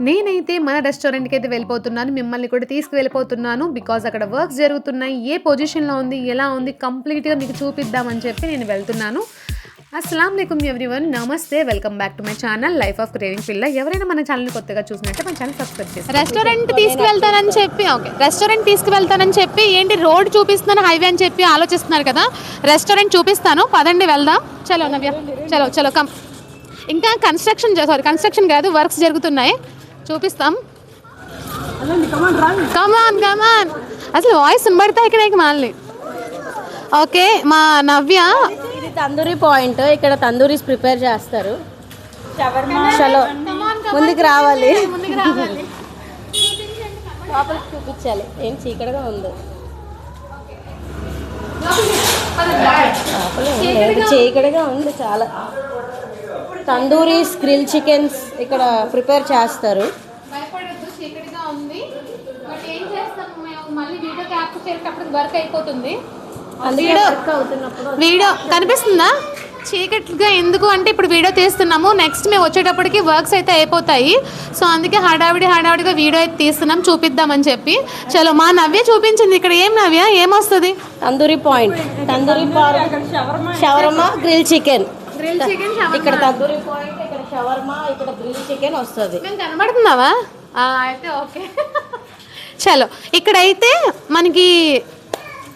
నేనైతే మన రెస్టారెంట్కి అయితే వెళ్ళిపోతున్నాను. మిమ్మల్ని కూడా తీసుకువెళ్ళిపోతున్నాను. బికాజ్ అక్కడ వర్క్స్ జరుగుతున్నాయి. ఏ పొజిషన్లో ఉంది? ఎలా ఉంది? కంప్లీట్గా మీకు చూపిద్దామని చెప్పి నేను వెళ్తున్నాను. అస్సలం అయికం ఎవ్రీవన్. నమస్తే. Welcome back to my channel life of craving పిల్ల. ఎవరైనా మన ఛానల్ కొత్తగా చూసినట్టే మన ఛానల్ సబ్స్క్రైబ్ చేసి రెస్టారెంట్ తీసుకువెళ్తానని చెప్పి ఓకే. రెస్టారెంట్ తీసుకువెళ్తానని చెప్పి ఏంటి రోడ్ చూపిస్తున్నాను హైవే అని చెప్పి ఆలోచిస్తున్నారు కదా? రెస్టారెంట్ చూపిస్తాను. పదండి వెళ్దాం. చలో నవ్య. చలో చలో కమ్. ఇంకా కన్స్ట్రక్షన్ సారీ కన్స్ట్రక్షన్ కాదు వర్క్స్ జరుగుతున్నాయి. చూపిస్తాం. కమాన్ కమాన్ అసలు వాయిస్ వినబడతా ఇక్కడ మళ్ళీ. ఓకే మా నవ్య. ఇది తందూరి పాయింట్. ఇక్కడ తందూరీస్ ప్రిపేర్ చేస్తారు. చలో. ముందుకు రావాలి. లోపలికి చూపించాలి. ఏం చీకటిగా ఉంది. చీకటిగా ఉంది చాలా. తందూరీస్ గ్రిల్ చికెన్స్ ఇక్కడ ప్రిపేర్ చేస్తారు. భయపడద్దు చీకటిగా ఉంది. బట్ ఏం చేస్తాం మేము? మళ్ళీ వీడియో క్యాప్చర్ చేసేటప్పుడు వర్క్ అయిపోతుంది. అందుకే వీడియో- వర్క్ అవుతున్నప్పుడు వీడియో కనిపిస్తుందా? చీకటిగా ఎందుకు అంటే ఇప్పుడు వీడియో తీస్తున్నాము. నెక్స్ట్ మేము వచ్చేటప్పటికి వర్క్స్ అయితే అయిపోతాయి. సో అందుకే హడావిడి హడావిడిగా వీడియో అయితే తీస్తున్నాం. చూపిద్దామని చెప్పి. చలో మా నవ్య చూపించింది ఇక్కడ. ఏం నవ్య? ఏమొస్తుంది? Tandoori point. Tandoori shawarma grill chicken. ఇక్కడ తందూరి పాయింట్ ఇక్కడ షవర్మా ఇక్కడ గ్రిల్ చికెన్ వస్తుంది. మేము కనబడుతున్నావా? అయితే ఓకే. చలో ఇక్కడైతే మనకి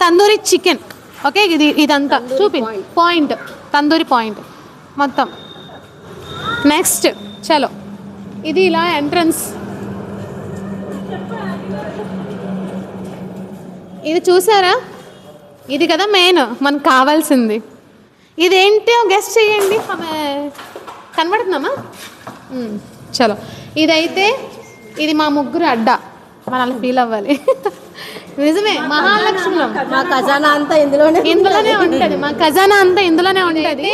తందూరి చికెన్. ఓకే ఇది ఇదంతా చూపి పాయింట్. తందూరి పాయింట్. మొత్తం. నెక్స్ట్ చలో. ఇది ఇలా ఎంట్రన్స్. ఇది చూసారా? ఇది కదా మెయిన్ మనకు కావాల్సింది. ఇదేంటి గెస్ట్ చేయండి. ఆమె కనబడుతున్నామా మ్మ్. చలో. ఇదైతే ఇది మా ముగ్గురు అడ్డా. మనల్ని ఫీల్ అవ్వాలి. నిజమే మహాలక్ష్మిలో మా ఖజానా అంతా ఇందులోనే ఇందులోనే ఉంటది. మా ఖజానా అంతా ఇందులోనే ఉంటది.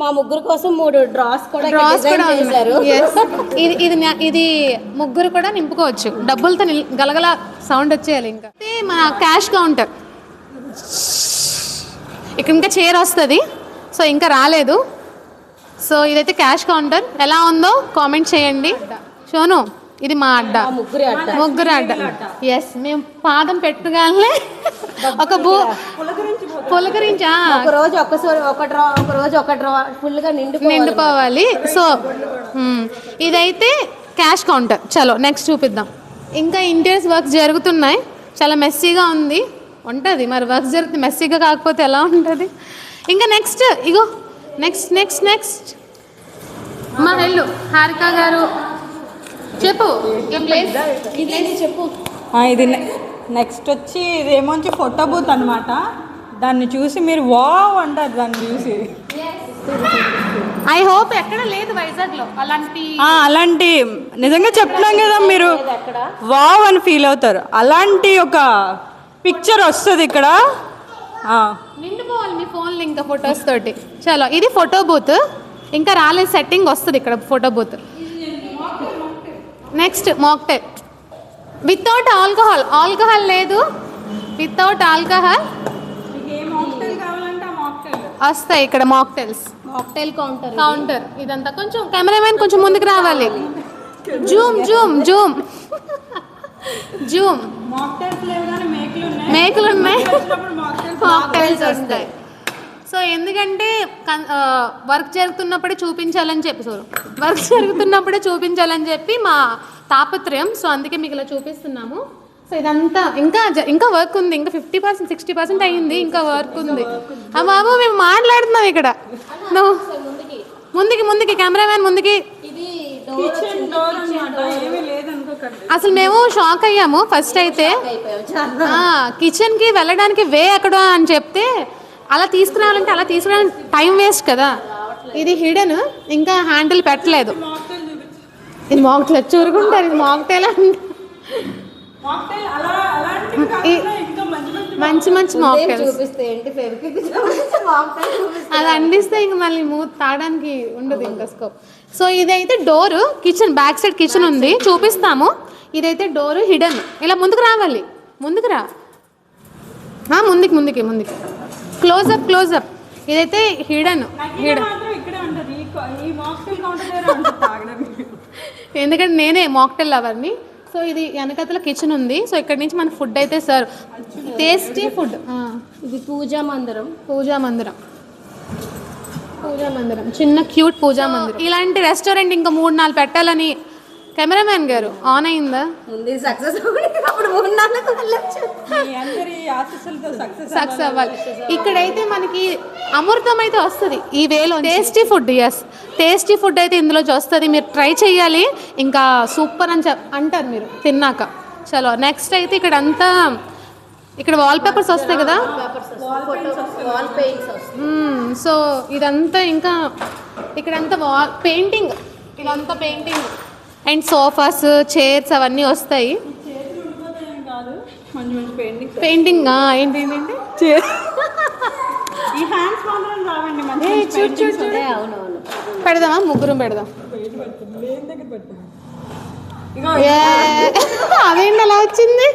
మా ముగ్గురు కోసం మూడు డ్రాస్ కూడా డ్రాస్ కూడా చేశారు. ఇది ఇది ఇది ముగ్గురు కూడా నింపుకోవచ్చు. డబ్బులతో గలగల సౌండ్ వచ్చేయాలి ఇంకా. మన క్యాష్ కౌంటర్ ఇక్కడ ఇంకా చైర్ వస్తుంది. సో ఇంకా రాలేదు. సో ఇదైతే క్యాష్ కౌంటర్. ఎలా ఉందో కామెంట్ చేయండి. షోను ఇది మా అడ్డా. ముగ్గురి అడ్డ. ముగ్గురు అడ్డ. ఎస్ మేము పాదం పెట్టుగానే ఒక భూ పులకరించా ఒక రోజు ఒక్కసారి ఒక డ్రా ఒక రోజు ఒక డ్రా ఫుల్గా నిండు నిండిపోవాలి సో. ఇదైతే క్యాష్ కౌంటర్. చలో నెక్స్ట్ చూపిద్దాం. ఇంకా ఇంటీరియర్స్ వర్క్ జరుగుతున్నాయి. చాలా మెస్సీగా ఉంది. ఉంటుంది మరి వర్క్ జరుగుతుంది. మెస్సీగా కాకపోతే ఎలా ఉంటుంది? ఇంకా నెక్స్ట్ ఇగో నెక్స్ట్ నెక్స్ట్ నెక్స్ట్ మా వెళ్ళు. హారిక గారు. చెప్పు. చెప్పు. ఆ, ఇది నెక్స్ట్ వచ్చి ఇదేమో వచ్చి ఫోటో బూత్ అనమాట దాన్ని చూసి మీరు వావ్ అంటారు దాన్ని చూసి. ఐ హోప్ ఎక్కడ లేదు వైజాగ్లో. అలాంటి ఆ, అలాంటి నిజంగా చెప్తున్నాం కదా మీరు. వావ్ అని ఫీల్ అవుతారు. అలాంటి ఒక పిక్చర్ వస్తుంది ఇక్కడ. నిండిపోవాలి మీ ఫోన్లో ఇంకా ఫొటోస్ తోటి. చలో ఇది ఫోటో బూత్. ఇంకా రాలేదు సెట్టింగ్ వస్తుంది ఇక్కడ photo booth. Next mocktail without alcohol. Alcohol లేదు. Without alcohol. వస్తాయి ఇక్కడ మాక్టైల్స్. Mocktail counter counter. ఇదంతా కొంచెం కెమెరామెన్ కొంచెం ముందుకు రావాలి. Zoom zoom zoom. జూమ్. మేకలు ఉన్నాయి. వస్తాయి. సో ఎందుకంటే వర్క్ జరుగుతున్నప్పుడే చూపించాలని చెప్పి సో వర్క్ జరుగుతున్నప్పుడే చూపించాలని చెప్పి మా తాపత్రయం. సో అందుకే మీకు ఇలా చూపిస్తున్నాము. సో ఇదంతా ఇంకా ఇంకా వర్క్ ఉంది. ఇంకా ఫిఫ్టీ పర్సెంట్ సిక్స్టీ పర్సెంట్ అయ్యింది ఇంకా వర్క్ ఉంది. ఆ బాబు మేము మాట్లాడుతున్నాం ఇక్కడ. నువ్వు ముందుకి. ముందుకి కెమెరామ్యాన్ ముందుకి. ఇది అసలు మేము షాక్ అయ్యాము ఫస్ట్ అయితే. కిచెన్కి వెళ్ళడానికి వే ఎక్కడ అని చెప్తే అలా తీసుకురావాలంటే అలా తీసుకురావడానికి టైం వేస్ట్ కదా. ఇది హిడెన్ ఇంకా హ్యాండిల్ పెట్టలేదు. ఇది మాక్టైల్ చూరుకుంటారు ఇది మాక్టైల్ మంచి మంచి మాక్టైల్స్ చూపిస్తే ఏంటి అది అందిస్తే ఇంక మళ్ళీ మూత తాగడానికి ఉండదు ఇంకా స్కోప్ సో ఇదైతే door kitchen back side kitchen ఉంది. చూపిస్తాము. ఇదైతే డోర్ హిడెన్ ఇలా ముందుకు రావాలి. ముందుకు రా. ఆ, ముందుకి ముందుకి ముందుకి. క్లోజప్ క్లోజప్ ఇదైతే హిడెన్ హిడెన్ ఎందుకంటే నేనే మాక్టెల్ లవర్ని సో ఇది వెనకతల కిచెన్ ఉంది. సో ఇక్కడ నుంచి మన ఫుడ్ అయితే సార్ టేస్టీ ఫుడ్ ఇది పూజా మందిరం. పూజా మందిరం. పూజా మందిరం. చిన్న క్యూట్ పూజా మందిరం. ఇలాంటి రెస్టారెంట్ ఇంకా మూడు నాలుగు పెట్టాలని కెమెరామ్యాన్ గారు ఆన్ అయిందా? ముందు సక్సెస్ అప్పుడు మూడు నాలుగు సక్సెస్ సక్సెస్ అవ్వాలి. ఇక్కడైతే మనకి అమృతం అయితే వస్తుంది. ఈ వేలో tasty food yes tasty food అయితే ఇందులోంచి వస్తుంది. మీరు ట్రై చేయాలి. ఇంకా సూపర్ అని చెప్ అంటారు మీరు తిన్నాక. చలో నెక్స్ట్ అయితే ఇక్కడ అంతా ఇక్కడ వాల్ పేపర్స్ వస్తాయి కదా? వాల్ పెయింట్స్ వస్తాయి సో ఇదంతా ఇంకా ఇక్కడంతా వాల్ పెయింటింగ్ ఇదంతా పెయింటింగ్ అండ్ సోఫాస్ చైర్స్ అవన్నీ వస్తాయి. పెయింటింగ్ పెయింటింగ్ ఏంటి పెడదామా? ముగ్గురం పెడదాం. అదేంటి అలా వచ్చింది?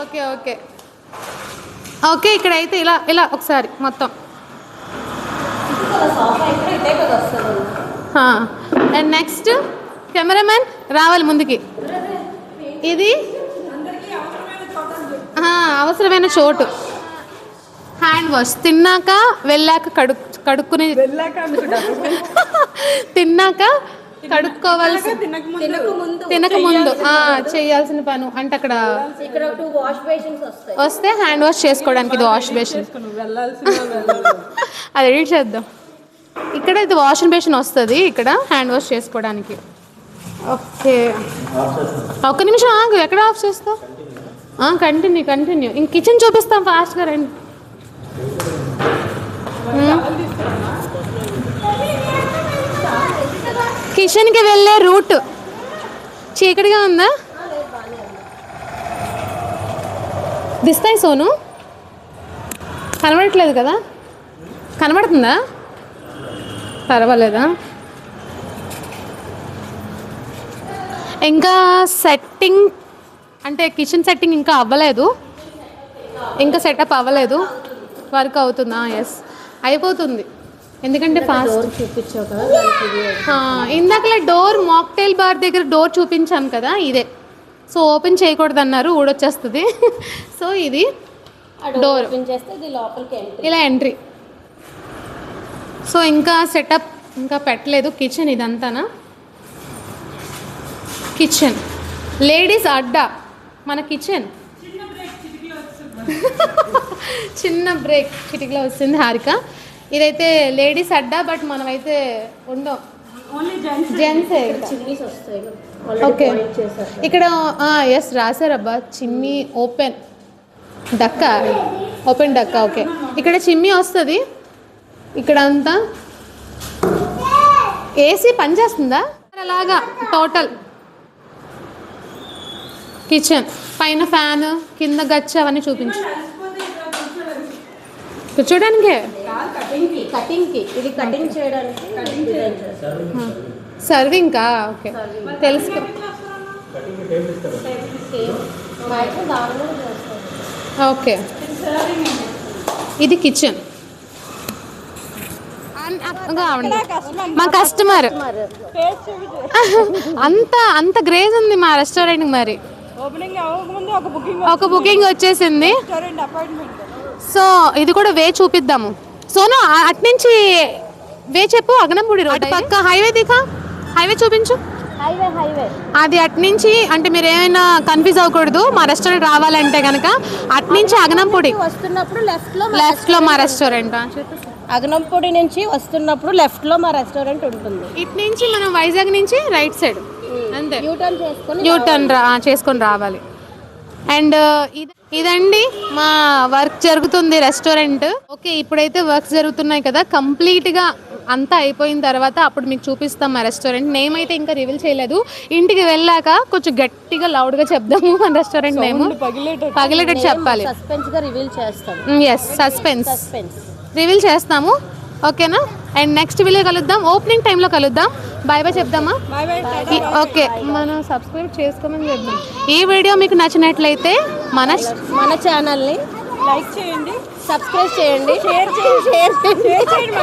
Okay okay. ఓకే ఇక్కడైతే ఇలా ఇలా ఒకసారి మొత్తం. అండ్ నెక్స్ట్ కెమెరామెన్ రావాలి ముందుకి. ఇది? ఆ, అవసరమైన చోటు. హ్యాండ్ వాష్ తిన్నాక వెళ్ళాక కడు కడుక్కునే తిన్నాక కడుక్కోవాల్సి తినక ముందు. తినక ముందు. తినక ముందు. ఆ, చేయాల్సిన పను. అంటే అక్కడ ఇక్కడ టూ వాష్ బేసిన్స్ వస్తాయి. వస్తే హ్యాండ్ వాష్ చేసుకోవడానికి ఇది వాష్ బేసిన్ వెళ్ళాలి. అది ఎడిట్ చేద్దాం. ఇక్కడ ఇది వాషింగ్ బేసిన్ వస్తుంది ఇక్కడ హ్యాండ్ వాష్ చేసుకోవడానికి. ఓకే. ఒక్క నిమిషం ఆగు ఎక్కడ ఆఫ్ చేస్తావు? కంటిన్యూ కంటిన్యూ ఇంక కిచెన్ చూపిస్తాం ఫాస్ట్గా రండి. కిచెన్కి వెళ్ళే రూట్ చీకటిగా ఉందా? దిస్తాయి సోను? కనబడట్లేదు కదా? కనబడుతుందా? పర్వాలేదా? ఇంకా సెట్టింగ్ అంటే కిచెన్ సెట్టింగ్ ఇంకా అవ్వలేదు. ఇంకా సెటప్ అవ్వలేదు. వర్క్ అవుతుందా? ఎస్ అయిపోతుంది. ఎందుకంటే ఫాస్ట్ చూపించావు కదా ఇందాకలే డోర్ మాక్టైల్ బార్ దగ్గర డోర్ చూపించాం కదా ఇదే. సో ఓపెన్ చేయకూడదు అన్నారు ఊడొచ్చేస్తుంది. సో ఇది. డోర్ ఓపెన్ చేస్తే ఇది లోపలికి ఎంట్రీ ఇలా ఎంట్రీ సో ఇంకా సెటప్ ఇంకా పెట్టలేదు. కిచెన్ ఇదంతానా? కిచెన్. లేడీస్ అడ్డా. మన కిచెన్. చిన్న బ్రేక్ చిటికలో వస్తుంది హారిక. ఇదైతే లేడీస్ అడ్డా బట్ మనమైతే ఉండం. జెంట్స్ ఓకే ఇక్కడ. ఎస్ రాశారబ్బా. చిమ్మి ఓపెన్ డక్క? ఓపెన్ డక్క ఓకే ఇక్కడ చిమ్మి వస్తుంది. ఇక్కడ అంతా ఏసీ పనిచేస్తుందా అలాగా టోటల్. కిచెన్ పైన ఫ్యాన్ కింద గచ్చ అవన్నీ చూపించు. కూర్చోడానికే? కటింగ్కి కటింగ్కి ఇది కటింగ్ చేయడానికి. సర్వింగ్కా ఓకే. చేస్తారు. ఓకే. ఇది కిచెన్. మా కస్టమర్. అంత అంత గ్రేజ్ ఉంది మా రెస్టారెంట్ మరి. ఒక బుకింగ్ ఒక బుకింగ్ వచ్చేసింది. సో ఇది కూడా వే చూపిద్దాము. సోను అట్నుంచి వే చెప్పు అగనంపూడి రోడ్ పక్క హైవే దిగా హైవే చూపించు. Highway highway. అది అట్నుంచి అంటే మీరు ఏమైనా కన్ఫ్యూజ్ అవ్వకూడదు. మా రెస్టారెంట్ రావాలంటే కనుక అట్నుంచి అగనంపూడి. వస్తున్నప్పుడు లెఫ్ట్లో లెఫ్ట్లో మా రెస్టారెంట్. అగనంపొడి నుంచి వస్తున్నప్పుడు లెఫ్ట్లో మా రెస్టారెంట్ ఉంటుంది. ఇటు నుంచి మనం వైజాగ్ నుంచి రైట్ సైడ్. అంతే. యూటర్న్ చేసుకొని యూ టర్న్ రా చేసుకొని రావాలి. అండ్ ఇదండి మా వర్క్ జరుగుతుంది రెస్టారెంట్ ఓకే ఇప్పుడైతే వర్క్ జరుగుతున్నాయి కదా కంప్లీట్గా అంతా అయిపోయిన తర్వాత అప్పుడు మీకు చూపిస్తాం మా రెస్టారెంట్ నేమ్ అయితే ఇంకా రివీల్ చేయలేదు. ఇంటికి వెళ్ళాక కొంచెం గట్టిగా లౌడ్గా చెప్దాము మన రెస్టారెంట్ నేమ్. పగిలేటట్టు పగిలేటట్టు చెప్పాలి. సస్పెన్స్గా రివీల్ చేస్తాం. ఎస్ సస్పెన్స్ సస్పెన్స్ రివీల్ చేస్తాము. ఓకేనా? అండ్ నెక్స్ట్ వీడియో కలుద్దాం. ఓపెనింగ్ టైంలో కలుద్దాం. బాయ్ బాయ్ చెప్దామా? ఓకే. మనం సబ్స్క్రైబ్ చేసుకోమని చెప్దాం. ఈ వీడియో మీకు నచ్చినట్లయితే మన మన ఛానల్ని లైక్ చేయండి. సబ్స్క్రైబ్ చేయండి. షేర్ చేయండి. షేర్ చేయండి.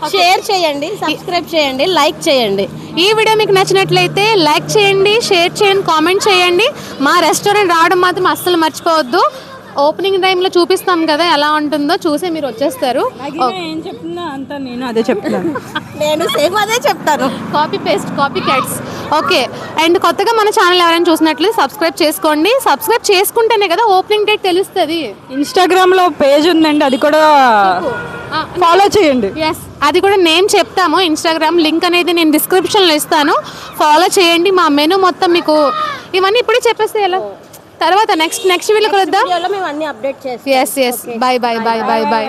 మర్చిపోయారు షేర్ చేయండి సబ్స్క్రైబ్ చేయండి లైక్ చేయండి. ఈ వీడియో మీకు నచ్చినట్లయితే లైక్ చేయండి షేర్ చేయండి కామెంట్ చేయండి. మా రెస్టారెంట్ రావడం మాత్రం అస్సలు మర్చిపోవద్దు. ఓపెనింగ్ టైంలో చూపిస్తాం కదా ఎలా ఉంటుందో చూసి మీరు వచ్చేస్తారు. ఏం చెప్తున్నా అంతా నేను అదే చెప్తున్నాను నేను సేమ్ అదే చెప్తాను. Copy paste copy cats okay and కొత్తగా మన ఛానల్ ఎవరైనా చూసినట్లు సబ్స్క్రైబ్ చేసుకోండి. సబ్స్క్రైబ్ చేసుకుంటేనే కదా ఓపెనింగ్ డేట్ తెలుస్తుంది. ఇన్స్టాగ్రామ్లో పేజ్ ఉందండి అది కూడా ఫాలో చేయండి. ఎస్ అది కూడా నేను చెప్తాము. ఇన్స్టాగ్రామ్ లింక్ అనేది నేను డిస్క్రిప్షన్లో ఇస్తాను. ఫాలో చేయండి. మా మెనూ మొత్తం మీకు ఇవన్నీ ఇప్పుడే చెప్పేస్తే ఎలా? తర్వాత నెక్స్ట్ నెక్స్ట్ వీళ్ళు కలుద్దాం. మేము అన్ని అప్డేట్ చేస్తాం. Yes yes bye bye bye bye bye